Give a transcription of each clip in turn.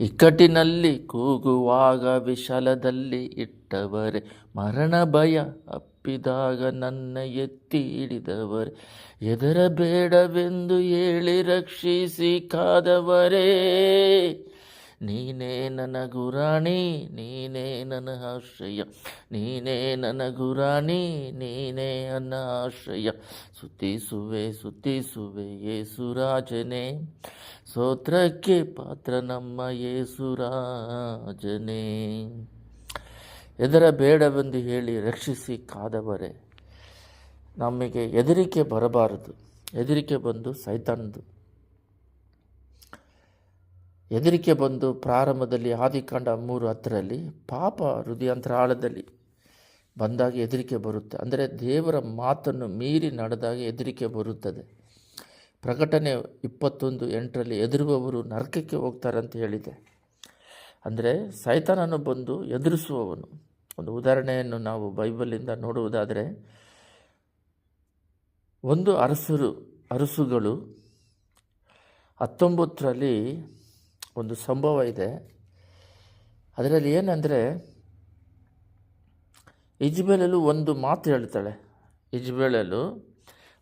ಇಕ್ಕಟ್ಟಿನಲ್ಲಿ ಕೂಗುವಾಗ ವಿಶಾಲದಲ್ಲಿ ಇಟ್ಟವರೆ. ಮರಣ ಭಯ ಅಪ್ಪಿದಾಗ ನನ್ನ ಎತ್ತಿ ಎದರ ಬೇಡವೆಂದು ಹೇಳಿ ರಕ್ಷಿಸಿ ಕಾದವರೇ. ನೀನೇ ನನ್ನ ಗುರಾಣಿ, ನೀನೇ ನನ್ನ ಆಶ್ರಯ. ನೀನೇ ನನ್ನ ಗುರಾಣಿ, ನೀನೇ ನನ್ನ ಆಶ್ರಯ. ಸುತ್ತಿಸುವೆ ಸುತ್ತಿಸುವೆ ಯೇಸುರಾಜನೇ. ಸೋತ್ರಕ್ಕೆ ಪಾತ್ರ ನಮ್ಮ ಯೇಸುರಾಜನೇ. ಎದರ ಬೇಡವೆಂದು ಹೇಳಿ ರಕ್ಷಿಸಿ ಕಾದವರೇ, ನಮಗೆ ಹೆದರಿಕೆ ಬರಬಾರದು. ಹೆದರಿಕೆ ಬಂದು ಸೈತಾನದು. ಹೆದರಿಕೆ ಬಂದು ಪ್ರಾರಂಭದಲ್ಲಿ ಆದಿಕಾಂಡ ಮೂರು ಹತ್ತರಲ್ಲಿ ಪಾಪ ಹೃದಯಾಂತರಾಳದಲ್ಲಿ ಬಂದಾಗ ಹೆದರಿಕೆ ಬರುತ್ತೆ. ಅಂದರೆ ದೇವರ ಮಾತನ್ನು ಮೀರಿ ನಡೆದಾಗ ಹೆದರಿಕೆ ಬರುತ್ತದೆ. ಪ್ರಕಟಣೆ ಇಪ್ಪತ್ತೊಂದು ಎಂಟರಲ್ಲಿ ಎದುರುವವರು ನರಕಕ್ಕೆ ಹೋಗ್ತಾರೆ ಅಂತ ಹೇಳಿದೆ. ಅಂದರೆ ಸೈತಾನನು ಬಂದು ಎದುರಿಸುವವನು. ಒಂದು ಉದಾಹರಣೆಯನ್ನು ನಾವು ಬೈಬಲಿಂದ ನೋಡುವುದಾದರೆ, ಒಂದು ಅರಸರು, ಅರಸುಗಳು ಹತ್ತೊಂಬತ್ತರಲ್ಲಿ ಒಂದು ಸಂಭವ ಇದೆ. ಅದರಲ್ಲಿ ಏನಂದರೆ ಇಜ್ಬೇಲಲು ಒಂದು ಮಾತು ಹೇಳ್ತಾಳೆ. ಇಜ್ಬೇಲಲು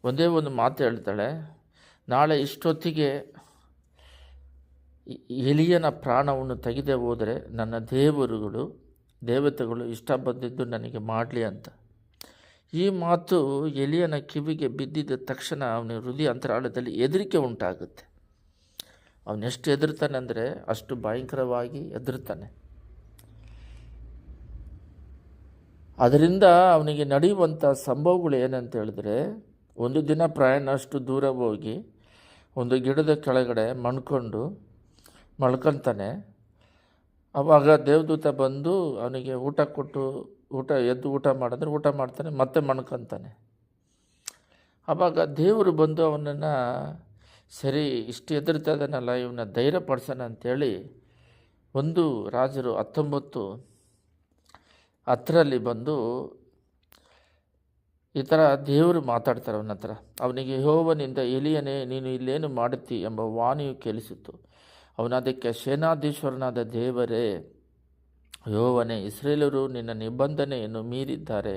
ಒಂದೇ ಒಂದು ಮಾತು ಹೇಳ್ತಾಳೆ. ನಾಳೆ ಇಷ್ಟೊತ್ತಿಗೆ ಎಲಿಯನ ಪ್ರಾಣವನ್ನು ತೆಗೆದೇ ಹೋದರೆ ನನ್ನ ದೇವರುಗಳು, ದೇವತೆಗಳು ಇಷ್ಟ ಬಂದಿದ್ದು ನನಗೆ ಮಾಡಲಿ ಅಂತ. ಈ ಮಾತು ಎಲಿಯನ ಕಿವಿಗೆ ಬಿದ್ದಿದ್ದ ತಕ್ಷಣ ಅವನ ಹೃದಯ ಅಂತರಾಳದಲ್ಲಿ ಹೆದರಿಕೆ ಉಂಟಾಗುತ್ತೆ. ಅವನೆಷ್ಟು ಹೆದರ್ತಾನೆ ಅಂದರೆ ಅಷ್ಟು ಭಯಂಕರವಾಗಿ ಹೆದರ್ತಾನೆ. ಅದರಿಂದ ಅವನಿಗೆ ನಡೆಯುವಂಥ ಸಂಭವಗಳು ಏನಂತ ಹೇಳಿದ್ರೆ, ಒಂದು ದಿನ ಪ್ರಯಾಣ ಅಷ್ಟು ದೂರ ಹೋಗಿ, ಒಂದು ಗಿಡದ ಕೆಳಗಡೆ ಮಣ್ಕೊಂಡು ಮಳ್ಕೊತಾನೆ ಆವಾಗ ದೇವದೂತ ಬಂದು ಅವನಿಗೆ ಊಟ ಕೊಟ್ಟು, ಊಟ ಎದ್ದು ಊಟ ಮಾಡಿದ್ರೆ ಊಟ ಮಾಡ್ತಾನೆ, ಮತ್ತೆ ಮಣ್ಕೊತಾನೆ. ಆವಾಗ ದೇವರು ಬಂದು ಅವನನ್ನು ಸರಿ, ಇಷ್ಟು ಎದುರ್ತದನಲ್ಲ ಇವನ ಇವನ್ನ ಧೈರ್ಯ ಪಡ್ಸೋಣ ಅಂತೇಳಿ ಒಂದು ರಾಜರು ಹತ್ತೊಂಬತ್ತು ಹತ್ತರಲ್ಲಿ ಬಂದು ಈ ಥರ ದೇವರು ಮಾತಾಡ್ತಾರೆ ಅವನ ಹತ್ರ. ಅವನಿಗೆ ಹೋವನಿಂದ ಎಲಿಯನೇ, ನೀನು ಇಲ್ಲೇನು ಮಾಡುತ್ತಿ? ಎಂಬ ವಾಣಿಯು ಕೇಳಿಸಿತು. ಅವನ ಅದಕ್ಕೆ ಸೇನಾಧೀಶ್ವರನಾದ ದೇವರೇ ಯೋವನೇ ಇಸ್ರೇಲರು ನಿನ್ನ ನಿಬಂಧನೆಯನ್ನು ಮೀರಿದ್ದಾರೆ.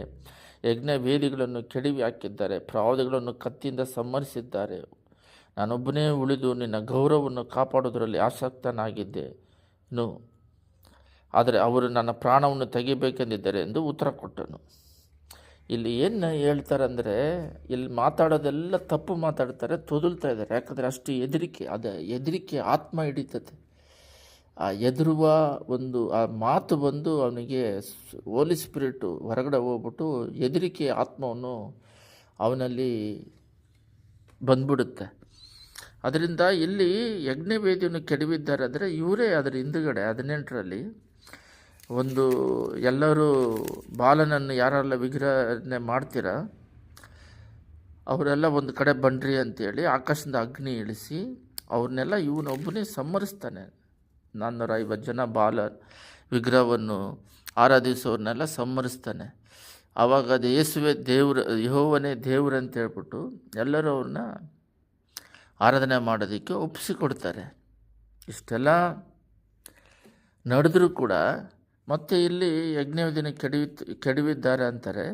ಯಜ್ಞ ವೇದಿಗಳನ್ನು ಕೆಡವಿ ಹಾಕಿದ್ದಾರೆ ಪ್ರಾವಧಿಗಳನ್ನು ಕತ್ತಿಯಿಂದ ಸಂಹರಿಸಿದ್ದಾರೆ. ನಾನೊಬ್ಬನೇ ಉಳಿದು ನಿನ್ನ ಗೌರವವನ್ನು ಕಾಪಾಡೋದರಲ್ಲಿ ಆಸಕ್ತನಾಗಿದ್ದೆ. ನು, ಆದರೆ ಅವರು ನನ್ನ ಪ್ರಾಣವನ್ನು ತೆಗಿಬೇಕೆಂದಿದ್ದಾರೆ ಎಂದು ಉತ್ತರ ಕೊಟ್ಟನು. ಇಲ್ಲಿ ಏನು ಹೇಳ್ತಾರಂದರೆ, ಇಲ್ಲಿ ಮಾತಾಡೋದೆಲ್ಲ ತಪ್ಪು ಮಾತಾಡ್ತಾರೆ, ತೊದಲ್ತಾ ಇದ್ದಾರೆ. ಯಾಕಂದರೆ ಅಷ್ಟು ಹೆದರಿಕೆ, ಅದು ಹೆದರಿಕೆ ಆತ್ಮ ಹಿಡಿತದೆ. ಆ ಎದುರುವ ಒಂದು, ಆ ಮಾತು ಬಂದು ಅವನಿಗೆ ಹೋಲಿ ಸ್ಪಿರಿಟು ಹೊರಗಡೆ ಹೋಗ್ಬಿಟ್ಟು ಹೆದರಿಕೆ ಆತ್ಮವನ್ನು ಅವನಲ್ಲಿ ಬಂದ್ಬಿಡುತ್ತೆ. ಅದರಿಂದ ಇಲ್ಲಿ ಯಜ್ಞವೇದಿಯನ್ನು ಕೆಡವಿದ್ದಾರೆ ಅಂದರೆ ಇವರೇ ಅದರ ಹಿಂದುಗಡೆ ಹದಿನೆಂಟರಲ್ಲಿ ಒಂದು ಎಲ್ಲರೂ ಬಾಲನನ್ನು ಯಾರೆಲ್ಲ ವಿಗ್ರಹನೆ ಮಾಡ್ತೀರಾ, ಅವರೆಲ್ಲ ಒಂದು ಕಡೆ ಬನ್ರಿ ಅಂತೇಳಿ ಆಕಾಶದಿಂದ ಅಗ್ನಿ ಇಳಿಸಿ ಅವ್ರನ್ನೆಲ್ಲ ಇವನೊಬ್ಬನೇ ಸಂಹರಿಸ್ತಾನೆ. ನಾನ್ನೂರ ಐವತ್ತು ಜನ ಬಾಲ ವಿಗ್ರಹವನ್ನು ಆರಾಧಿಸೋರನ್ನೆಲ್ಲ ಸಂಹರಿಸ್ತಾನೆ. ಆವಾಗ ಅದು ಯೇಸುವೆ ದೇವ್ರ, ಯಹೋವನೇ ದೇವ್ರು ಅಂತ ಹೇಳ್ಬಿಟ್ಟು ಎಲ್ಲರೂ ಅವ್ರನ್ನ ಆರಾಧನೆ ಮಾಡೋದಕ್ಕೆ ಒಪ್ಪಿಸಿಕೊಡ್ತಾರೆ. ಇಷ್ಟೆಲ್ಲ ನಡೆದರೂ ಕೂಡ ಮತ್ತೆ ಇಲ್ಲಿ ಯಜ್ಞವಿಧಿನ ಕೆಡವಿ ಕೆಡವಿದ್ದಾರೆ ಅಂತಾರೆ.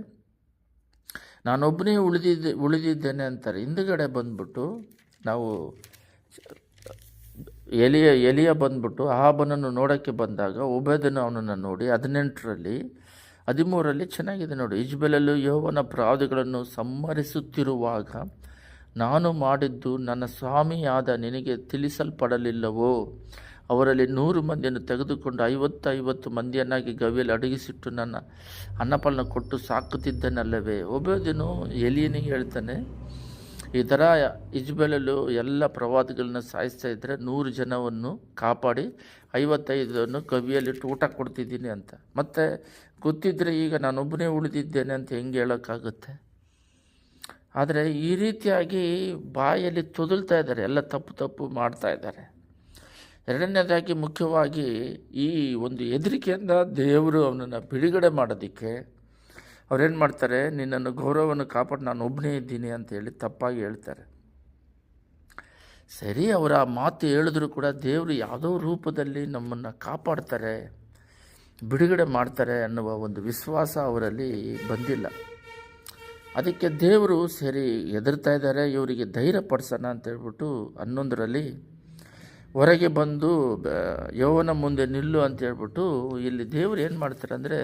ನಾನೊಬ್ಬನೇ ಉಳಿದಿದ್ದೆ, ಉಳಿದಿದ್ದೇನೆ ಅಂತಾರೆ. ಹಿಂದುಗಡೆ ಬಂದ್ಬಿಟ್ಟು ನಾವು ಎಲಿಯ ಎಲಿಯ ಬಂದ್ಬಿಟ್ಟು ಆಹಾಬನನ್ನು ನೋಡೋಕ್ಕೆ ಬಂದಾಗ ಒಬೇದನು ಅವನನ್ನು ನೋಡಿ ಹದಿನೆಂಟರಲ್ಲಿ, ಹದಿಮೂರರಲ್ಲಿ ಚೆನ್ನಾಗಿದೆ ನೋಡಿ. ಇಜ್ಬೆಲಲ್ಲೂ ಯೌವನ ಪ್ರಾವಧಿಗಳನ್ನು ಸಂಹರಿಸುತ್ತಿರುವಾಗ ನಾನು ಮಾಡಿದ್ದು ನನ್ನ ಸ್ವಾಮಿಯಾದ ನಿನಗೆ ತಿಳಿಸಲ್ಪಡಲಿಲ್ಲವೋ? ಅವರಲ್ಲಿ ನೂರು ಮಂದಿಯನ್ನು ತೆಗೆದುಕೊಂಡು ಐವತ್ತು ಐವತ್ತು ಮಂದಿಯನ್ನಾಗಿ ಗವಿಯಲ್ಲಿ ಅಡಗಿಸಿಟ್ಟು ನನ್ನ ಅನ್ನಪಾಲನ ಕೊಟ್ಟು ಸಾಕುತ್ತಿದ್ದನಲ್ಲವೇ? ಒಬ್ಬದಿನು ಎಲಿಯನಿಗೆ ಹೇಳ್ತಾನೆ, ಈ ಥರ ಇಜ್ಬೆಲಲ್ಲೂ ಎಲ್ಲ ಪ್ರವಾದಿಗಳನ್ನ ಸಾಯಿಸ್ತಾ ಇದ್ದರೆ ನೂರು ಜನವನ್ನು ಕಾಪಾಡಿ ಐವತ್ತೈದನ್ನು ಕವಿಯಲ್ಲಿಟ್ಟು ಊಟ ಕೊಡ್ತಿದ್ದೀನಿ ಅಂತ. ಮತ್ತು ಗೊತ್ತಿದ್ದರೆ ಈಗ ನಾನೊಬ್ಬನೇ ಉಳಿದಿದ್ದೇನೆ ಅಂತ ಹೆಂಗೆ ಹೇಳೋಕ್ಕಾಗುತ್ತೆ? ಆದರೆ ಈ ರೀತಿಯಾಗಿ ಬಾಯಲ್ಲಿ ತೊದಲ್ತಾ ಇದ್ದಾರೆ, ಎಲ್ಲ ತಪ್ಪು ತಪ್ಪು ಮಾಡ್ತಾ ಇದ್ದಾರೆ. ಎರಡನೇದಾಗಿ ಮುಖ್ಯವಾಗಿ ಈ ಒಂದು ಹೆದರಿಕೆಯಿಂದ ದೇವರು ಅವನನ್ನು ಬಿಡುಗಡೆ ಮಾಡೋದಕ್ಕೆ ಅವ್ರೇನು ಮಾಡ್ತಾರೆ, ನಿನ್ನನ್ನು ಗೌರವವನ್ನು ಕಾಪಾಡಿ, ನಾನು ಒಬ್ಬನೇ ಇದ್ದೀನಿ ಅಂತ ಹೇಳಿ ತಪ್ಪಾಗಿ ಹೇಳ್ತಾರೆ. ಸರಿ, ಅವರ ಮಾತು ಹೇಳಿದ್ರು ಕೂಡ ದೇವರು ಯಾವುದೋ ರೂಪದಲ್ಲಿ ನಮ್ಮನ್ನು ಕಾಪಾಡ್ತಾರೆ, ಬಿಡುಗಡೆ ಮಾಡ್ತಾರೆ ಅನ್ನುವ ಒಂದು ವಿಶ್ವಾಸ ಅವರಲ್ಲಿ ಬಂದಿಲ್ಲ. ಅದಕ್ಕೆ ದೇವರು ಸರಿ ಹೆದರ್ತಾ ಇದ್ದಾರೆ, ಇವರಿಗೆ ಧೈರ್ಯ ಪಡಿಸೋಣ ಅಂತ ಹೇಳ್ಬಿಟ್ಟು ಹನ್ನೊಂದರಲ್ಲಿ ಹೊರಗೆ ಬಂದು ಯೌವನ ಮುಂದೆ ನಿಲ್ಲು ಅಂತ ಹೇಳ್ಬಿಟ್ಟು ಇಲ್ಲಿ ದೇವರು ಏನು ಮಾಡ್ತಾರೆ ಅಂದರೆ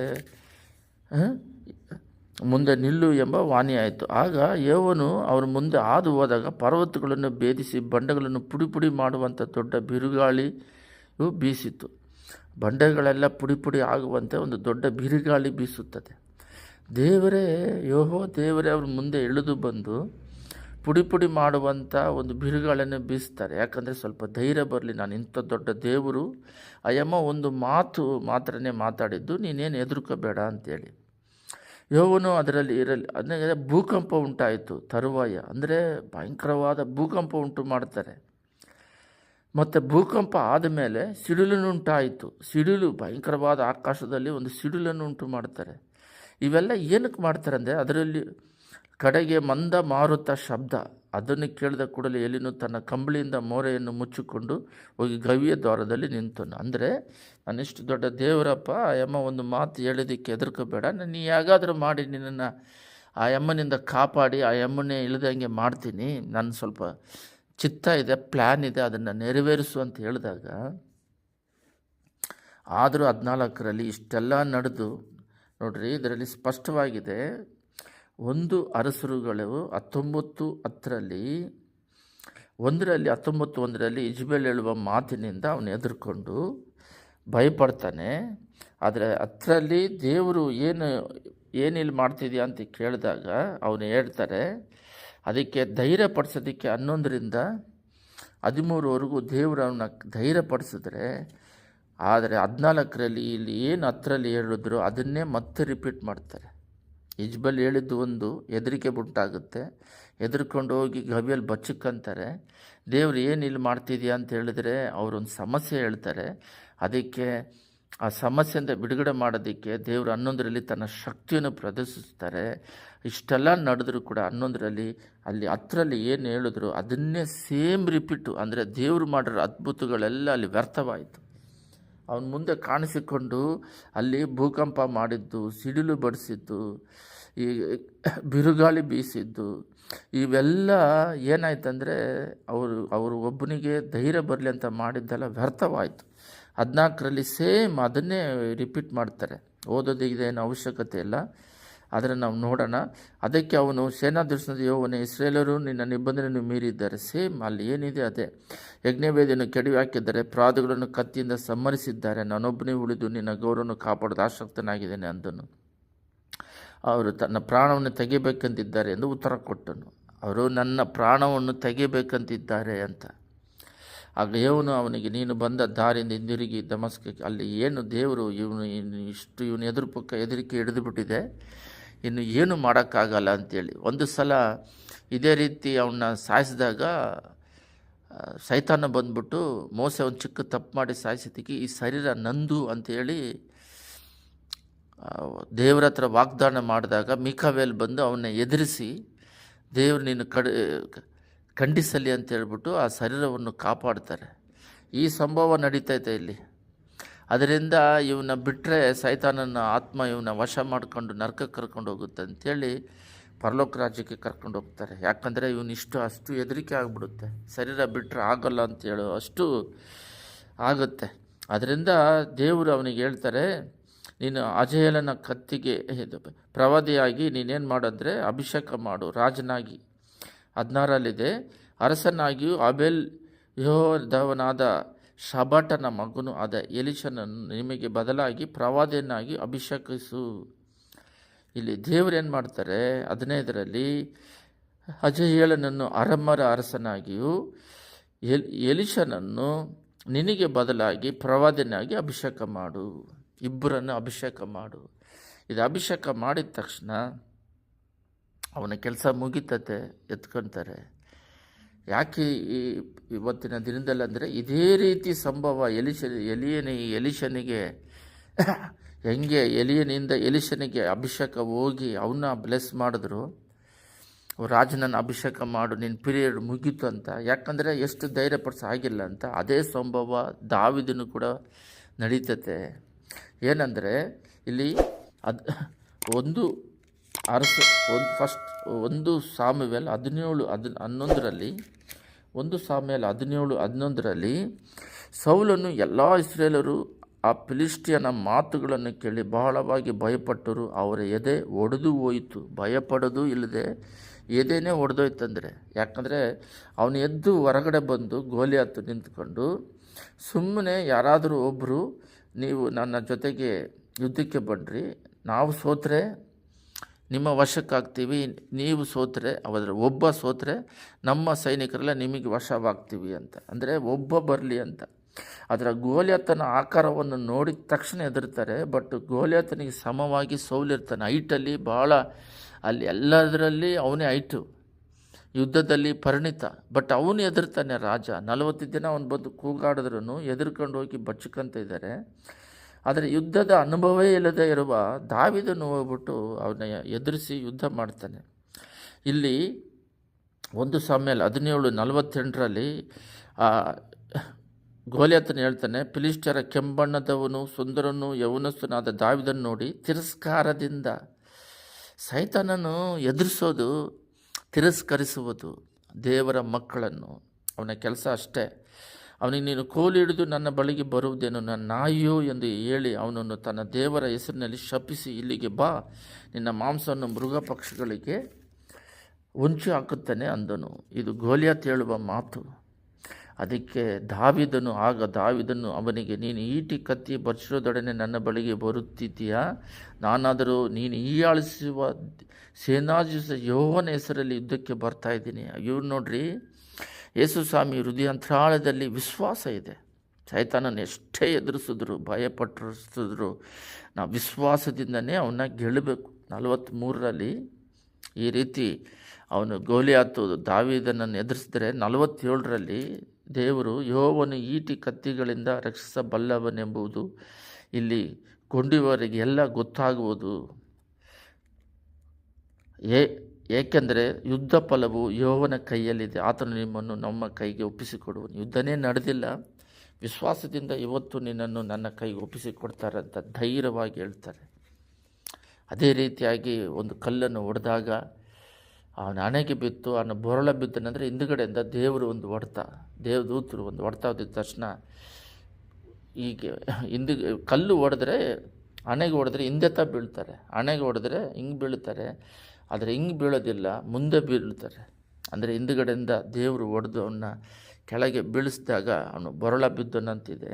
ಮುಂದೆ ನಿಲ್ಲು ಎಂಬ ವಾಣಿ ಆಯಿತು. ಆಗ ಯೌವನು ಅವ್ರ ಮುಂದೆ ಹಾದು ಹೋದಾಗ ಪರ್ವತಗಳನ್ನು ಭೇದಿಸಿ ಬಂಡೆಗಳನ್ನು ಪುಡಿ ಪುಡಿ ಮಾಡುವಂಥ ದೊಡ್ಡ ಬಿರುಗಾಳಿಯು ಬೀಸಿತು ಬಂಡೆಗಳೆಲ್ಲ ಪುಡಿ ಪುಡಿ ಆಗುವಂತೆ ಒಂದು ದೊಡ್ಡ ಬಿರುಗಾಳಿ ಬೀಸುತ್ತದೆ. ದೇವರೇ ಯೋಹೋ ದೇವರೇ, ಅವ್ರ ಮುಂದೆ ಇಳಿದು ಬಂದು ಪುಡಿ ಪುಡಿ ಮಾಡುವಂಥ ಒಂದು ಬಿರುಗಾಳನ್ನು ಬೀಸ್ತಾರೆ. ಯಾಕಂದರೆ ಸ್ವಲ್ಪ ಧೈರ್ಯ ಬರಲಿ, ನಾನು ಇಂಥ ದೊಡ್ಡ ದೇವರು. ಅಯ್ಯಮ್ಮ ಒಂದು ಮಾತು ಮಾತ್ರನೇ ಮಾತಾಡಿದ್ದು, ನೀನೇನು ಹೆದರ್ಕೋಬೇಡ ಅಂತೇಳಿ. ಯೋವನು ಅದರಲ್ಲಿ ಇರಲಿ, ಅದನ್ನ ಭೂಕಂಪ ಉಂಟಾಯಿತು ತರುವಾಯ. ಅಂದರೆ ಭಯಂಕರವಾದ ಭೂಕಂಪ ಉಂಟು ಮಾಡ್ತಾರೆ. ಮತ್ತು ಭೂಕಂಪ ಆದಮೇಲೆ ಸಿಡಿಲನ್ನುಂಟಾಯಿತು ಸಿಡಿಲು, ಭಯಂಕರವಾದ ಆಕಾಶದಲ್ಲಿ ಒಂದು ಸಿಡಿಲನ್ನು ಉಂಟು ಮಾಡ್ತಾರೆ. ಇವೆಲ್ಲ ಏನಕ್ಕೆ ಮಾಡ್ತಾರಂದರೆ ಅದರಲ್ಲಿ ಕಡೆಗೆ ಮಂದ ಮಾರುತ ಶಬ್ದ, ಅದನ್ನು ಕೇಳಿದ ಕೂಡಲೇ ಎಲಿನು ತನ್ನ ಕಂಬಳಿಯಿಂದ ಮೋರೆಯನ್ನು ಮುಚ್ಚಿಕೊಂಡು ಹೋಗಿ ಗವಿಯ ದ್ವಾರದಲ್ಲಿ ನಿಂತನು. ಅಂದರೆ, ನಾನಿಷ್ಟು ದೊಡ್ಡ ದೇವರಪ್ಪ, ಆ ಯಮ್ಮ ಒಂದು ಮಾತು ಹೇಳಿದ್ದಕ್ಕೆ ಹೆದರ್ಕೋಬೇಡ. ನಾನು ಹೇಗಾದರೂ ಮಾಡಿ ನಿನ್ನನ್ನು ಆ ಯಮ್ಮನಿಂದ ಕಾಪಾಡಿ, ಆ ಯಮ್ಮನೇ ಇಳಿದಂಗೆ ಮಾಡ್ತೀನಿ. ನಾನು ಸ್ವಲ್ಪ ಚಿತ್ತ ಇದೆ ಪ್ಲ್ಯಾನ್ ಇದೆ, ಅದನ್ನು ನೆರವೇರಿಸು ಅಂತ ಹೇಳಿದಾಗ, ಆದರೂ ಹದಿನಾಲ್ಕರಲ್ಲಿ ಇಷ್ಟೆಲ್ಲ ನಡೆದು ನೋಡ್ರಿ, ಇದರಲ್ಲಿ ಸ್ಪಷ್ಟವಾಗಿದೆ, ಒಂದು ಅರಸರುಗಳು ಹತ್ತೊಂಬತ್ತು ಹತ್ತರಲ್ಲಿ, ಒಂದರಲ್ಲಿ, ಹತ್ತೊಂಬತ್ತು ಒಂದರಲ್ಲಿ ಇಜ್ಬೇಲ್ ಹೇಳುವ ಮಾತಿನಿಂದ ಅವನು ಎದುರ್ಕೊಂಡು ಭಯಪಡ್ತಾನೆ. ಆದರೆ ಹತ್ತರಲ್ಲಿ ದೇವರು ಏನು ಏನಿಲ್ಲಿ ಮಾಡ್ತಿದ್ಯಾ ಅಂತ ಕೇಳಿದಾಗ ಅವನು ಹೇಳ್ತಾರೆ, ಅದಕ್ಕೆ ಧೈರ್ಯ ಪಡಿಸೋದಕ್ಕೆ ಹನ್ನೊಂದರಿಂದ ಹದಿಮೂರವರೆಗೂ ದೇವರು ಧೈರ್ಯ ಪಡಿಸಿದ್ರೆ ಆದರೆ ಹದಿನಾಲ್ಕರಲ್ಲಿ ಇಲ್ಲಿ ಏನು ಹತ್ತರಲ್ಲಿ ಹೇಳಿದ್ರು ಅದನ್ನೇ ಮತ್ತೆ ರಿಪೀಟ್ ಮಾಡ್ತಾರೆ. ಇಜ್ಬಲ್ ಹೇಳಿದ್ದು ಒಂದು, ಹೆದರಿಕೆ ಉಂಟಾಗುತ್ತೆ. ಹೆದರ್ಕೊಂಡು ಹೋಗಿ ಗವಿಯಲ್ಲಿ ಬಚ್ಚಕ್ಕಂತಾರೆ. ದೇವ್ರು ಏನು ಇಲ್ಲಿ ಮಾಡ್ತಿದ್ಯಾ ಅಂತ ಹೇಳಿದ್ರೆ ಅವರೊಂದು ಸಮಸ್ಯೆ ಹೇಳ್ತಾರೆ. ಅದಕ್ಕೆ ಆ ಸಮಸ್ಯೆಯಿಂದ ಬಿಡುಗಡೆ ಮಾಡೋದಕ್ಕೆ ದೇವರು ಹನ್ನೊಂದರಲ್ಲಿ ತನ್ನ ಶಕ್ತಿಯನ್ನು ಪ್ರದರ್ಶಿಸ್ತಾರೆ. ಇಷ್ಟೆಲ್ಲ ನಡೆದರೂ ಕೂಡ ಹನ್ನೊಂದರಲ್ಲಿ ಅಲ್ಲಿ ಹತ್ತರಲ್ಲಿ ಏನು ಹೇಳಿದ್ರು ಅದನ್ನೇ ಸೇಮ್ ರಿಪೀಟು ಅಂದರೆ ದೇವರು ಮಾಡಿರೋ ಅದ್ಭುತಗಳೆಲ್ಲ ಅಲ್ಲಿ ವ್ಯರ್ಥವಾಯಿತು. ಅವನ ಮುಂದೆ ಕಾಣಿಸಿಕೊಂಡು ಅಲ್ಲಿ ಭೂಕಂಪ ಮಾಡಿದ್ದು, ಸಿಡಿಲು ಬಡಿಸಿದ್ದು, ಈ ಬಿರುಗಾಳಿ ಬೀಸಿದ್ದು, ಇವೆಲ್ಲ ಏನಾಯ್ತಂದರೆ ಅವರು ಅವರು ಒಬ್ಬನಿಗೆ ಧೈರ್ಯ ಬರಲಿ ಅಂತ ಮಾಡಿದ್ದೆಲ್ಲ ವ್ಯರ್ಥವಾಯಿತು. ಹದಿನಾಲ್ಕರಲ್ಲಿ ಸೇಮ್ ಅದನ್ನೇ ರಿಪೀಟ್ ಮಾಡ್ತಾರೆ. ಓದೋದಿಗೆ ಏನು ಅವಶ್ಯಕತೆ ಇಲ್ಲ. ಆದರೆ ನಾವು ನೋಡೋಣ. ಅದಕ್ಕೆ ಅವನು ಸೇನಾಧೀಶನಾದ ಯೋವನೇ ಇಸ್ರೇಲರು ನಿನ್ನ ನಿಬಂಧನೆಯನ್ನು ಮೀರಿದ್ದಾರೆ. ಸೇಮ್ ಅಲ್ಲಿ ಏನಿದೆ ಅದೇ. ಯಜ್ಞವೇದಿಯನ್ನು ಕೆಡವಿ ಹಾಕಿದ್ದಾರೆ ಪ್ರಾದಗಳನ್ನು ಕತ್ತಿಯಿಂದ ಸಮ್ಮರಿಸಿದ್ದಾರೆ ನಾನೊಬ್ಬನೇ ಉಳಿದು ನಿನ್ನ ಗೌರವವನ್ನು ಕಾಪಾಡೋದು ಆಸಕ್ತನಾಗಿದ್ದೇನೆ ಅಂದನು. ಅವರು ತನ್ನ ಪ್ರಾಣವನ್ನು ತೆಗಿಬೇಕಂತಿದ್ದಾರೆ ಎಂದು ಉತ್ತರ ಕೊಟ್ಟನು. ಅವರು, ನನ್ನ ಪ್ರಾಣವನ್ನು ತೆಗಿಬೇಕಂತಿದ್ದಾರೆ ಅಂತ. ಆಗ ಯೋವನು ಅವನಿಗೆ, ನೀನು ಬಂದ ದಾರಿಯಿಂದ ಹಿಂದಿರುಗಿ ದಮಸ್ಕಕ್ಕೆ. ಅಲ್ಲಿ ಏನು ದೇವರು ಇವನು ಇಷ್ಟು ಇವನು ಎದುರು ಪಕ್ಕ ಹೆದರಿಕೆ ಹಿಡಿದು ಬಿಟ್ಟಿದೆ? ಇನ್ನು ಏನು ಮಾಡೋಕ್ಕಾಗಲ್ಲ ಅಂತೇಳಿ. ಒಂದು ಸಲ ಇದೇ ರೀತಿ ಅವನ್ನ ಸಾಯಿಸಿದಾಗ ಸೈತಾನ ಬಂದ್ಬಿಟ್ಟು ಮೋಸೆ ಒಂದು ಚಿಕ್ಕ ತಪ್ಪು ಮಾಡಿ ಸಾಯಿಸಿದ್ದಕ್ಕೆ ಈ ಶರೀರ ನಂದು ಅಂತೇಳಿ ದೇವರ ಹತ್ರ ವಾಗ್ದಾನ ಮಾಡಿದಾಗ ಮಿಕಾವೇಲ್ ಬಂದು ಅವನ್ನ ಎದುರಿಸಿ, ದೇವ್ರು ನೀನು ಕಡ, ಖಂಡಿಸಲಿ ಅಂತ ಹೇಳ್ಬಿಟ್ಟು ಆ ಶರೀರವನ್ನು ಕಾಪಾಡ್ತಾರೆ. ಈ ಸಂಭವ ನಡೀತೈತೆ ಇಲ್ಲಿ. ಅದರಿಂದ ಇವನ್ನ ಬಿಟ್ಟರೆ ಸೈತಾನನ ಆತ್ಮ ಇವನ್ನ ವಶ ಮಾಡಿಕೊಂಡು ನರ್ಕಕ್ಕೆ ಕರ್ಕೊಂಡು ಹೋಗುತ್ತೆ ಅಂಥೇಳಿ ಪರಲೋಕ ರಾಜ್ಯಕ್ಕೆ ಕರ್ಕೊಂಡು ಹೋಗ್ತಾರೆ. ಯಾಕಂದರೆ ಇವನು ಇಷ್ಟು ಅಷ್ಟು ಹೆದರಿಕೆ ಆಗಿಬಿಡುತ್ತೆ. ಶರೀರ ಬಿಟ್ಟರೆ ಆಗೋಲ್ಲ ಅಂತ ಹೇಳೋ ಅಷ್ಟು ಆಗುತ್ತೆ. ಅದರಿಂದ ದೇವರು ಅವನಿಗೆ ಹೇಳ್ತಾರೆ, ನೀನು ಅಜಯಲನ ಕತ್ತಿಗೆ ಪ್ರವಾದಿಯಾಗಿ ನೀನೇನು ಮಾಡಂದರೆ ಅಭಿಷೇಕ ಮಾಡು, ರಾಜನಾಗಿ. ಹದಿನಾರಲ್ಲಿದೆ ಅರಸನಾಗಿಯೂ ಅಬೆಲ್ ಯಹೋದವನಾದ ಶಬಟನ ಮಗನು ಆದ ಎಲಿಶನನ್ನು ನಿಮಗೆ ಬದಲಾಗಿ ಪ್ರವಾದಿಯನ್ನಾಗಿ ಅಭಿಷೇಕಿಸು. ಇಲ್ಲಿ ದೇವರು ಏನು ಮಾಡ್ತಾರೆ? ಹದಿನೈದರಲ್ಲಿ ಅಜಯೇಳನನ್ನು ಅರಮರ ಅರಸನಾಗಿಯೂ ಎಲ್ ಎಲಿಶನನ್ನು ನಿನಗೆ ಬದಲಾಗಿ ಪ್ರವಾದಿನಾಗಿ ಅಭಿಷೇಕ ಮಾಡು. ಇಬ್ಬರನ್ನು ಅಭಿಷೇಕ ಮಾಡು. ಇದು ಅಭಿಷೇಕ ಮಾಡಿದ ತಕ್ಷಣ ಅವನ ಕೆಲಸ ಮುಗಿತತೆ, ಎತ್ಕೊತಾರೆ. ಯಾಕೆ ಈ ಇವತ್ತಿನ ದಿನದಲ್ಲಿ ಅಂದರೆ ಇದೇ ರೀತಿ ಸಂಭವ ಎಲಿಶ ಎಲಿಯನ ಎಲಿಶನಿಗೆ ಹೆಂಗೆ ಎಲಿಯನಿಂದ ಎಲಿಶನಿಗೆ ಅಭಿಷೇಕ ಹೋಗಿ ಅವನ್ನ ಬ್ಲೆಸ್ ಮಾಡಿದ್ರು. ರಾಜನನ್ನು ಅಭಿಷೇಕ ಮಾಡು ನಿನ್ನ ಪಿರಿಯಡ್ ಮುಗೀತು ಅಂತ. ಯಾಕಂದರೆ ಎಷ್ಟು ಧೈರ್ಯಪಡಿಸ ಆಗಿಲ್ಲ ಅಂತ. ಅದೇ ಸಂಭವ ದಾವಿದನು ಕೂಡ ನಡೀತತೆ. ಏನಂದರೆ ಇಲ್ಲಿ ಅದು ಒಂದು ಅರಸ, ಒಂದು ಫಸ್ಟ್ ಒಂದು ಸಾಮುವೆಲ್ ಹದಿನೇಳು, ಹದ್ ಹನ್ನೊಂದರಲ್ಲಿ ಒಂದು ಸಾಮ್ಯಾಲ ಹದಿನೇಳು ಹದಿನೊಂದರಲ್ಲಿ ಸೌಲನ್ನು ಎಲ್ಲ ಇಸ್ರೇಲರು ಆ ಫಿಲಿಸ್ಟಿಯನ ಮಾತುಗಳನ್ನು ಕೇಳಿ ಬಹಳವಾಗಿ ಭಯಪಟ್ಟರು. ಅವರ ಎದೆ ಒಡೆದು ಹೋಯಿತು. ಭಯಪಡೋದು ಇಲ್ಲದೆ ಎದೆನೇ ಒಡೆದೋಯ್ತಂದರೆ? ಯಾಕಂದರೆ ಅವನು ಎದ್ದು ಹೊರಗಡೆ ಬಂದು ಗೋಲಿ ಹತ್ತು ನಿಂತ್ಕೊಂಡು. ಸುಮ್ಮನೆ ಯಾರಾದರೂ ಒಬ್ಬರು ನೀವು ನನ್ನ ಜೊತೆಗೆ ಯುದ್ಧಕ್ಕೆ ಬನ್ನಿರಿ ನಾವು ಸೋತ್ರೆ ನಿಮ್ಮ ವಶಕ್ಕಾಗ್ತೀವಿ. ನೀವು ಸೋತರೆ ಅವರ ಒಬ್ಬ ಸೋತರೆ, ನಮ್ಮ ಸೈನಿಕರೆಲ್ಲ ನಿಮಗೆ ವಶವಾಗ್ತೀವಿ ಅಂತ. ಅಂದರೆ ಒಬ್ಬ ಬರಲಿ ಅಂತ. ಅದರ ಗೋಲಿಯತನ ಆಕಾರವನ್ನು ನೋಡಿದ ತಕ್ಷಣ ಹೆದರ್ತಾರೆ. ಬಟ್ ಗೋಲಿಯತನಿಗೆ ಸಮವಾಗಿ ಸೋಲಿರ್ತಾನೆ. ಐಟಲ್ಲಿ ಭಾಳ, ಅಲ್ಲಿ ಎಲ್ಲದರಲ್ಲಿ ಅವನೇ ಐಟು ಯುದ್ಧದಲ್ಲಿ ಪರಿಣಿತ. ಬಟ್ ಅವನು ಎದುರ್ತಾನೆ ರಾಜ. ನಲವತ್ತು ದಿನ ಅವನು ಬಂದು ಕೂಗಾಡಿದ್ರೂ ಎದುರ್ಕೊಂಡು ಹೋಗಿ ಬಚ್ಚಕಂತ ಇದ್ದಾರೆ. ಆದರೆ ಯುದ್ಧದ ಅನುಭವವೇ ಇಲ್ಲದೆ ಇರುವ ದಾವಿದನು ಹೋಗ್ಬಿಟ್ಟು ಅವನ ಎದುರಿಸಿ ಯುದ್ಧ ಮಾಡ್ತಾನೆ. ಇಲ್ಲಿ ಒಂದು ಸಮಯ ಹದಿನೇಳು ನಲವತ್ತೆಂಟರಲ್ಲಿ ಗೋಲಿಯತನ ಹೇಳ್ತಾನೆ ಫಿಲಿಸ್ಟರ ಕೆಂಬಣ್ಣದವನು ಸುಂದರನು ಯೌನಸ್ಥನಾದ ದಾವಿದನ್ನು ನೋಡಿ ತಿರಸ್ಕಾರದಿಂದ ಸೈತಾನನು ಎದುರಿಸೋದು, ತಿರಸ್ಕರಿಸುವುದು ದೇವರ ಮಕ್ಕಳನ್ನು, ಅವನ ಕೆಲಸ ಅಷ್ಟೇ. ಅವನಿಗೆ ನೀನು ಕೋಲಿ ಹಿಡಿದು ನನ್ನ ಬಳಿಗೆ ಬರುವುದೇನು? ನನ್ನ ನಾಯಿಯೋ ಎಂದು ಹೇಳಿ ಅವನನ್ನು ತನ್ನ ದೇವರ ಹೆಸರಿನಲ್ಲಿ ಶಪಿಸಿ ಇಲ್ಲಿಗೆ ಬಾ, ನಿನ್ನ ಮಾಂಸವನ್ನು ಮೃಗ ಪಕ್ಷಿಗಳಿಗೆ ಹೊಂಚು ಹಾಕುತ್ತಾನೆ ಅಂದನು. ಇದು ಗೋಲಿಯಾತ್ ಹೇಳುವ ಮಾತು. ಅದಕ್ಕೆ ದಾವಿದನು, ಆಗ ದಾವಿದನು ಅವನಿಗೆ, ನೀನು ಈಟಿ ಕತ್ತಿ ಬರ್ಸಿರೋದೊಡನೆ ನನ್ನ ಬಳಿಗೆ ಬರುತ್ತಿದ್ದೀಯಾ? ನಾನಾದರೂ ನೀನು ಹೀಯಾಳಿಸುವ ಸೇನಾಜಿಸ ಯೋವನ ಹೆಸರಲ್ಲಿ ಯುದ್ಧಕ್ಕೆ ಬರ್ತಾ ಇದ್ದೀನಿ. ಇವ್ರು ನೋಡ್ರಿ ಯೇಸು ಸ್ವಾಮಿ ಹೃದಯಾಂತರಾಳದಲ್ಲಿ ವಿಶ್ವಾಸ ಇದೆ. ಸೈತಾನನ ಎಷ್ಟೇ ಎದುರಿಸಿದ್ರು ಭಯಪಟ್ಟಿಸಿದ್ರು ನಾವು ವಿಶ್ವಾಸದಿಂದನೇ ಅವನ್ನ ಗೆಲ್ಲಬೇಕು. ನಲವತ್ತ್ಮೂರರಲ್ಲಿ ಈ ರೀತಿ ಅವನು ಗೋಲಿಯಾತು, ದಾವಿದನನ್ನು ಎದುರಿಸಿದ್ರೆ ನಲವತ್ತೇಳರಲ್ಲಿ ದೇವರು ಯೋವನು ಈಟಿ ಕತ್ತಿಗಳಿಂದ ರಕ್ಷಿಸಬಲ್ಲವನೆಂಬುದು ಇಲ್ಲಿ ಕೊಂಡಿವರಿಗೆ ಎಲ್ಲ ಗೊತ್ತಾಗುವುದು. ಏ ಏಕೆಂದರೆ ಯುದ್ಧ ಫಲವು ಯೋವನ ಕೈಯಲ್ಲಿದೆ. ಆತನು ನಿಮ್ಮನ್ನು ನಮ್ಮ ಕೈಗೆ ಒಪ್ಪಿಸಿಕೊಡುವನು. ಯುದ್ಧನೇ ನಡೆದಿಲ್ಲ. ವಿಶ್ವಾಸದಿಂದ ಇವತ್ತು ನಿನ್ನನ್ನು ನನ್ನ ಕೈಗೆ ಒಪ್ಪಿಸಿಕೊಡ್ತಾರೆ ಅಂತ ಧೈರ್ಯವಾಗಿ ಹೇಳ್ತಾರೆ. ಅದೇ ರೀತಿಯಾಗಿ ಒಂದು ಕಲ್ಲನ್ನು ಹೊಡೆದಾಗ ಅವನ ಹಣೆಗೆ ಬಿತ್ತು ಅವನ ಬೊರಳ ಬಿದ್ದನಂದರೆ ಹಿಂದುಗಡೆಯಿಂದ ದೇವರು ಒಂದು ಹೊಡೆತ, ದೇವದೂತರು ಒಂದು ಹೊಡೆತ ಹೊದಿದ ತಕ್ಷಣ ಹೀಗೆ ಹಿಂದೆ ಕಲ್ಲು ಹೊಡೆದ್ರೆ ಹಣೆಗೆ ಹೊಡೆದ್ರೆ ಹಿಂದೆ ತ ಬೀಳ್ತಾರೆ. ಹಣೆಗೆ ಹೊಡೆದ್ರೆ ಹಿಂಗೆ ಬೀಳ್ತಾರೆ. ಆದರೆ ಹಿಂಗೆ ಬೀಳೋದಿಲ್ಲ, ಮುಂದೆ ಬೀಳ್ತಾರೆ. ಅಂದರೆ ಹಿಂದುಗಡೆಯಿಂದ ದೇವರು ಒಡೆದು ಅವನ್ನ ಕೆಳಗೆ ಬೀಳಿಸಿದಾಗ ಅವನು ಬೊರಳ ಬಿದ್ದನಂತಿದೆ.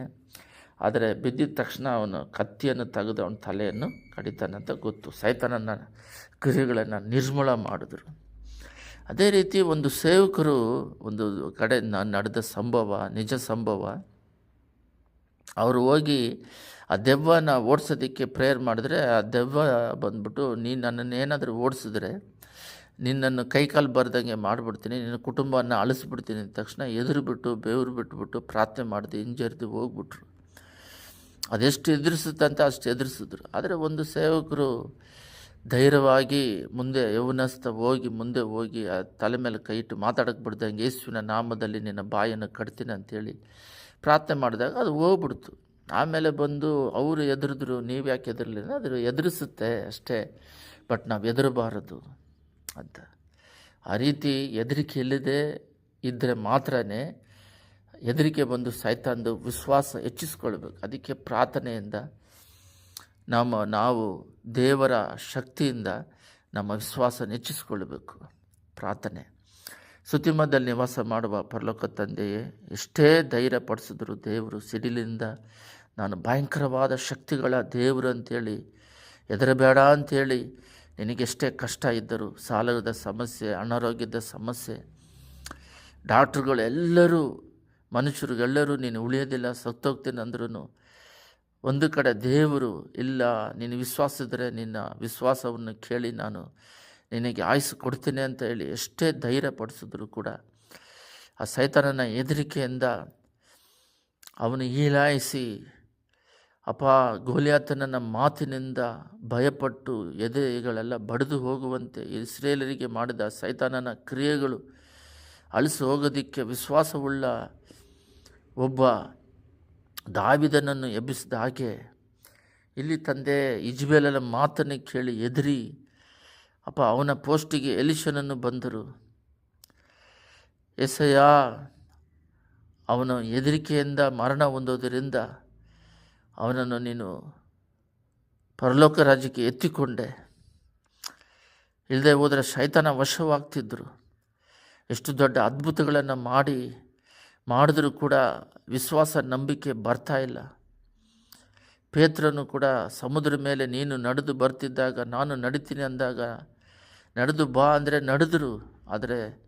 ಆದರೆ ಬಿದ್ದಿದ ತಕ್ಷಣ ಅವನು ಕತ್ತಿಯನ್ನು ತೆಗೆದು ಅವನ ತಲೆಯನ್ನು ಕಡಿತಾನಂತ ಗೊತ್ತು. ಸೈತಾನನ ಕ್ರಿಯೆಗಳನ್ನು ನಿರ್ಮೂಲ ಮಾಡಿದ್ರು. ಅದೇ ರೀತಿ ಒಂದು ಸೇವಕರು ಒಂದು ಕಡೆ ನಡೆದ ಸಂಭವ, ನಿಜ ಸಂಭವ. ಅವರು ಹೋಗಿ ಆ ದೆವ್ವನ ಓಡಿಸೋದಕ್ಕೆ ಪ್ರೇಯರ್ ಮಾಡಿದ್ರೆ ಆ ದೆವ್ವ ಬಂದ್ಬಿಟ್ಟು, ನೀನು ನನ್ನನ್ನು ಏನಾದರೂ ಓಡಿಸಿದ್ರೆ, ನಿನ್ನನ್ನು ಕೈಕಾಲು ಬರ್ದಂಗೆ ಮಾಡಿಬಿಡ್ತೀನಿ, ನಿನ್ನ ಕುಟುಂಬವನ್ನು ಅಳಿಸ್ಬಿಡ್ತೀನಿ ಅಂದ ತಕ್ಷಣ ಎದುರು ಬಿಟ್ಟು, ಬೆವರು ಬಿಟ್ಬಿಟ್ಟು ಪ್ರಾರ್ಥನೆ ಮಾಡಿದೆ, ಹಿಂಜರಿದು ಹೋಗ್ಬಿಟ್ರು. ಅದೆಷ್ಟು ಎದುರಿಸುತ್ತಂತ ಅಷ್ಟು ಎದುರಿಸಿದ್ರು. ಆದರೆ ಒಂದು ಸೇವಕರು ಧೈರ್ಯವಾಗಿ ಮುಂದೆ, ಯೌವನಸ್ಥ ಹೋಗಿ, ಮುಂದೆ ಹೋಗಿ, ಆ ತಲೆ ಮೇಲೆ ಕೈ ಇಟ್ಟು ಮಾತಾಡಕ್ಕೆ ಬಿಡ್ದಂಗೆ, ಯೇಸುವಿನ ನಾಮದಲ್ಲಿ ನಿನ್ನ ಬಾಯನ್ನು ಕಟ್ತೀನಿ ಅಂತೇಳಿ ಪ್ರಾರ್ಥನೆ ಮಾಡಿದಾಗ ಅದು ಹೋಗ್ಬಿಡ್ತು. ಆಮೇಲೆ ಬಂದು ಅವರು ಎದುರಿದ್ರು, ನೀವು ಯಾಕೆ ಎದುರಲಿಲ್ಲ? ಅದು ಎದುರಿಸುತ್ತೆ ಅಷ್ಟೇ. ಬಟ್ ನಾವು ಎದುರಬಾರದು ಅಂತ. ಆ ರೀತಿ ಹೆದರಿಕೆ ಇಲ್ಲದೆ ಇದ್ದರೆ ಮಾತ್ರ ಹೆದರಿಕೆ ಬಂದು ಸೈತಾಂದು ವಿಶ್ವಾಸ ಹೆಚ್ಚಿಸ್ಕೊಳ್ಬೇಕು. ಅದಕ್ಕೆ ಪ್ರಾರ್ಥನೆಯಿಂದ ನಮ್ಮ, ನಾವು ದೇವರ ಶಕ್ತಿಯಿಂದ ನಮ್ಮ ವಿಶ್ವಾಸ ಹೆಚ್ಚಿಸ್ಕೊಳ್ಬೇಕು. ಪ್ರಾರ್ಥನೆ. ಸುತಿಮದಲ್ಲಿ ನಿವಾಸ ಮಾಡುವ ಪರಲೋಕ ತಂದೆಯೇ, ಎಷ್ಟೇ ಧೈರ್ಯ ಪಡಿಸಿದ್ರು ದೇವರು ಸಿಡಿಲಿಂದ ನಾನು ಭಯಂಕರವಾದ ಶಕ್ತಿಗಳ ದೇವರು ಅಂತೇಳಿ, ಹೆದರಬೇಡ ಅಂಥೇಳಿ ನಿನಗೆಷ್ಟೇ ಕಷ್ಟ ಇದ್ದರು ಸಾಲದ ಸಮಸ್ಯೆ, ಅನಾರೋಗ್ಯದ ಸಮಸ್ಯೆ ಡಾಕ್ಟ್ರುಗಳೆಲ್ಲರೂ ಮನುಷ್ಯರಿಗೆಲ್ಲರೂ ನೀನು ಉಳಿಯೋದಿಲ್ಲ, ಸತ್ತೋಗ್ತೀನಿ ಅಂದ್ರೂ ಒಂದು ಕಡೆ ದೇವರು ಇಲ್ಲ, ನೀನು ವಿಶ್ವಾಸಿದ್ರೆ ನಿನ್ನ ವಿಶ್ವಾಸವನ್ನು ಕೇಳಿ ನಾನು ನಿನಗೆ ಆಯ್ಸ್ ಕೊಡ್ತೀನಿ ಅಂತ ಹೇಳಿ ಎಷ್ಟೇ ಧೈರ್ಯ ಪಡಿಸಿದ್ರು ಕೂಡ ಆ ಸೈತಾನನ ಹೆದರಿಕೆಯಿಂದ ಅವನು ಹೀಲಾಯಿಸಿ ಅಪ್ಪ ಗೋಲಿಯಾತನನ ಮಾತಿನಿಂದ ಭಯಪಟ್ಟು ಎದೆಗಳೆಲ್ಲ ಬಡಿದು ಹೋಗುವಂತೆ ಇಸ್ರೇಲರಿಗೆ ಮಾಡಿದ ಸೈತಾನನ ಕ್ರಿಯೆಗಳು ಅಳಿಸಿ ಹೋಗೋದಕ್ಕೆ ವಿಶ್ವಾಸವುಳ್ಳ ಒಬ್ಬ ದಾವಿದನನ್ನು ಎಬ್ಬಿಸಿದ ಹಾಗೆ, ಇಲ್ಲಿ ತಂದೆ ಇಜ್ಬೇಲನ ಮಾತನ್ನು ಕೇಳಿ ಎದುರಿ ಅಪ್ಪ, ಅವನ ಪೋಸ್ಟಿಗೆ ಎಲಿಷನನ್ನು ಬಂದರು. ಎಸಯ್ಯ ಅವನು ಹೆದರಿಕೆಯಿಂದ ಮರಣ ಹೊಂದೋದರಿಂದ ಅವನನ್ನು ನೀನು ಪರಲೋಕ ರಾಜ್ಯಕ್ಕೆ ಎತ್ತಿಕೊಂಡೆ. ಇಲ್ಲದೆ ಹೋದರೆ ಶೈತಾನ ವಶವಾಗ್ತಿದ್ದರು ಎಷ್ಟು ದೊಡ್ಡ ಅದ್ಭುತಗಳನ್ನು ಮಾಡಿ, ಮಾಡಿದರೂ ಕೂಡ ವಿಶ್ವಾಸ, ನಂಬಿಕೆ ಬರ್ತಾ ಇಲ್ಲ. ಪೇತ್ರನು ಕೂಡ ಸಮುದ್ರ ಮೇಲೆ ನೀನು ನಡೆದು ಬರ್ತಿದ್ದಾಗ, ನಾನು ನಡಿತೀನಿ ಅಂದಾಗ ನಡೆದು ಬಾ ಅಂದರೆ ನಡೆದರು. ಆದರೆ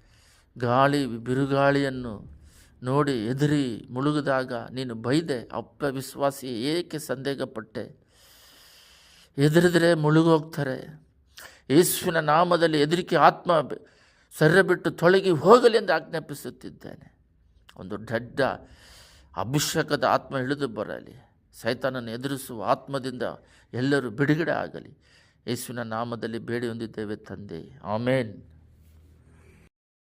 ಗಾಳಿ, ಬಿರುಗಾಳಿಯನ್ನು ನೋಡಿ ಎದುರಿ ಮುಳುಗಿದಾಗ ನೀನು ಬೈದೆ, ಅಪ್ಪ ವಿಶ್ವಾಸಿ, ಏಕೆ ಸಂದೇಹಪಟ್ಟೆ? ಎದುರಿದ್ರೆ ಮುಳುಗೋಗ್ತಾರೆ. ಯೇಸುವಿನ ನಾಮದಲ್ಲಿ ಹೆದರಿಕೆ ಆತ್ಮ ಸರ್ರೆ ಬಿಟ್ಟು ತೊಳಗಿ ಹೋಗಲಿ ಎಂದು ಆಜ್ಞಾಪಿಸುತ್ತಿದ್ದೇನೆ. ಒಂದು ದೊಡ್ಡ ಅಭಿಷೇಕದ ಆತ್ಮ ಇಳಿದು ಬರಲಿ. ಸೈತಾನನ್ನು ಎದುರಿಸುವ ಆತ್ಮದಿಂದ ಎಲ್ಲರೂ ಬಿಡುಗಡೆ ಆಗಲಿ. ಯೇಸುವಿನ ನಾಮದಲ್ಲಿ ಬೇಡಿ ಹೊಂದಿದ್ದೇವೆ ತಂದೆ. ಆಮೇನ್.